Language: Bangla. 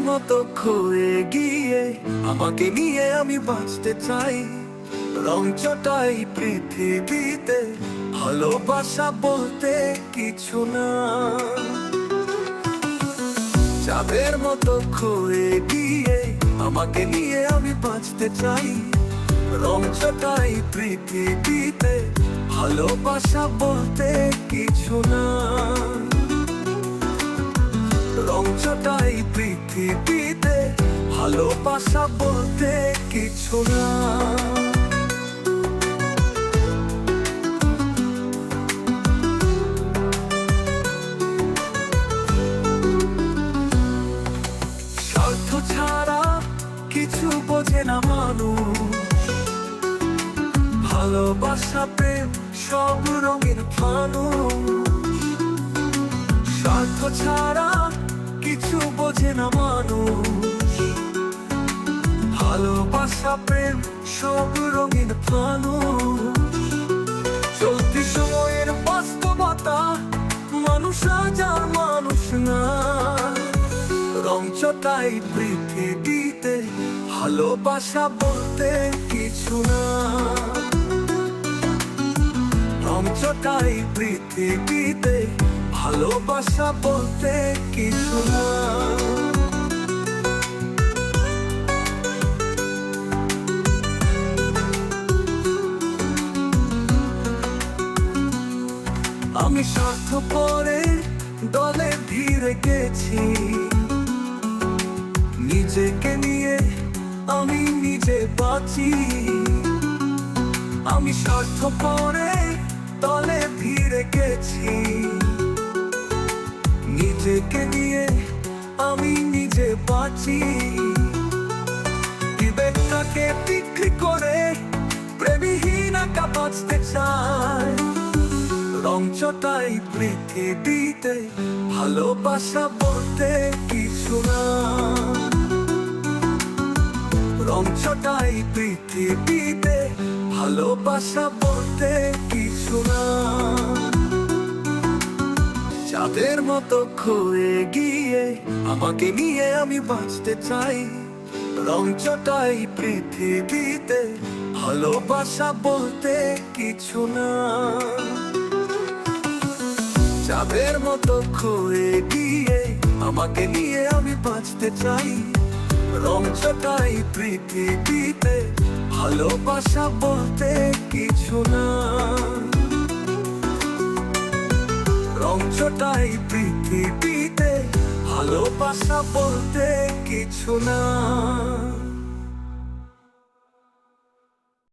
মতো খয়ে গিয়ে আমাকে নিয়ে আমি বাঁচতে চাই। রং চটাই পৃথিবীতে, ভালোবাসা বলতে কিছু না। চাঁদের মতো খয়ে গিয়ে আমাকে নিয়ে আমি বাঁচতে চাই। রং চটাই পৃথিবীতে, ভালোবাসা বলতে কিছু না। রং চটাই পৃথিবীতে ভালোবাসা বলতে কিছু না। স্বার্থ ছাড়া কিছু বোঝে না মানুষ। ভালোবাসা, প্রেম, সব রঙের মানুষ। স্বার্থ ছাড়া কিছু বোঝে না মানুষ। ভালোবাসা, প্রেম, সব রঙের মানুষ। চলতি সময়ের বাস্তবতা মানুষ আজ আর মানুষ না। রং চটাই পৃথিবীতে, ভালোবাসা বলতে কিছু না। রং চটাই পৃথিবীতে ভালোবাসা বলতে কিছু না। আমি স্বার্থ পরে দলে ভিড়ে গেছি। নিজেকে নিয়ে আমি নিজে বাঁচি। আমি স্বার্থ পরে দলে ভিড়ে গেছি। নিজেকে নিয়ে আমি নিজে বাঁচি। বিবেকটাকে বিক্রি করে প্রেমীহীন একা বাঁচতে চায় রং চটাই পৃথিবীতে, ভালোবাসা বলতে কিছু না। রং চটাই পৃথিবীতে, ভালোবাসা বলতে কিছু না। চাঁদের মতো খয়ে গিয়ে আমাকে নিয়ে আমি বাঁচতে চাই। রং চটাই পৃথিবীতে, ভালোবাসা বলতে কিছু না। চাঁদের মতো খয়ে গিয়ে আমাকে নিয়ে আমি বাঁচতে চাই। রং চটাই পৃথিবীতে, ভালোবাসা বলতে কিছু না। রং চটাই পৃথিবীতে ভালোবাসা বলতে কিছু না।